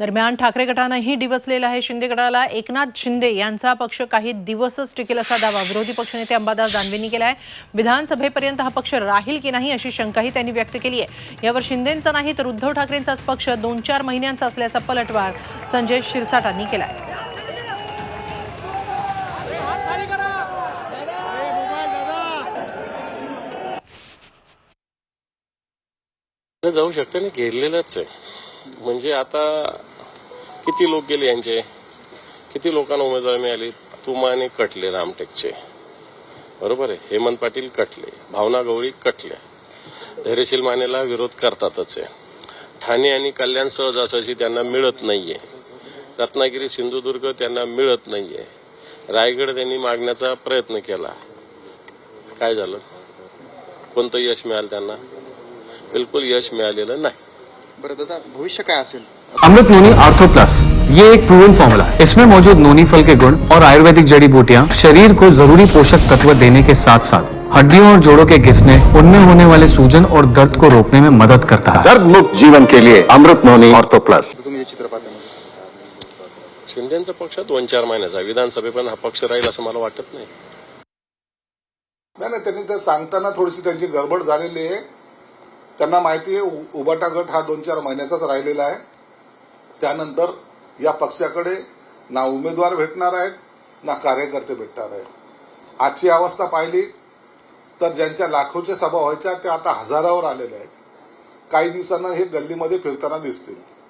दरम्यान ठाकरे गटानंही डिवसलेला आहे. शिंदे गटाला एकनाथ शिंदे यांचा पक्ष काही दिवसच टिकेल असा दावा विरोधी पक्षनेते अंबादास दानवेंनी केला आहे विधानसभेपर्यंत हा पक्ष राहील की नाही अशी शंकाही त्यांनी व्यक्त केली आहे. यावर शिंदेंचा नाही तर उद्धव ठाकरेंचाच पक्ष दोन चार महिन्यांचा असल्याचा पलटवार संजय शिरसाटांनी केला आहे जाऊ शकते ना घेरलेलंच आहे. म्हणजे आता किती लोक गेले यांचे? किती लोकांना उमेदवारी मिळाली? तुमाने कटले रामटेकचे. बरोबर आहे. हेमंत पाटील कटले. भावना गवळी कटल्या. धैर्यशील मानेला विरोध करतातच आहे. ठाणे आणि कल्याण सहजासहजी त्यांना मिळत नाहीये. रत्नागिरी सिंधुदुर्ग त्यांना मिळत नाहीये. रायगड त्यांनी मागण्याचा प्रयत्न केला. काय झालं? कोणतं यश मिळालं त्यांना? बिलकुल यश मिळालेलं नाही. बरं दादा भविष्य काय असेल? अमृत नोनी आर्थो प्लस ये एक प्रूवन फॉर्मूला है। इसमें मौजूद नोनी फल के गुण और आयुर्वेदिक जड़ी बूटियाँ शरीर को जरूरी पोषक तत्व देने के साथ साथ हड्डियों और जोड़ों के घिसने उनमें होने वाले सूजन और दर्द को रोकने में मदद करता है। दर्द मुक्त जीवन के लिए अमृत नोनी ऑर्थो प्लस तुम्ही जे चित्र पाहता शिंदेचा पक्ष दोन चार महिन्याचा विधानसभे पण हा पक्ष राहील असं मला वाटत नाही. नाही नाही त्यांनी तर सांगताना थोडीशी त्यांची गडबड झालेली आहे. त्यांना माहिती आहे उ- उबाटा गट हा दोन चार महिन्याचाच राहिलेला आहे. त्यानंतर या पक्षाकडे ना उमेदवार भेटणार आहेत ना कार्यकर्ते भेटणार आहेत. आजची अवस्था पाहिली तर ज्यांच्या लाखोच्या सभा व्हायच्या त्या आता हजारावर आलेल्या आहेत. काही दिवसांना हे गल्लीमध्ये फिरताना दिसतील.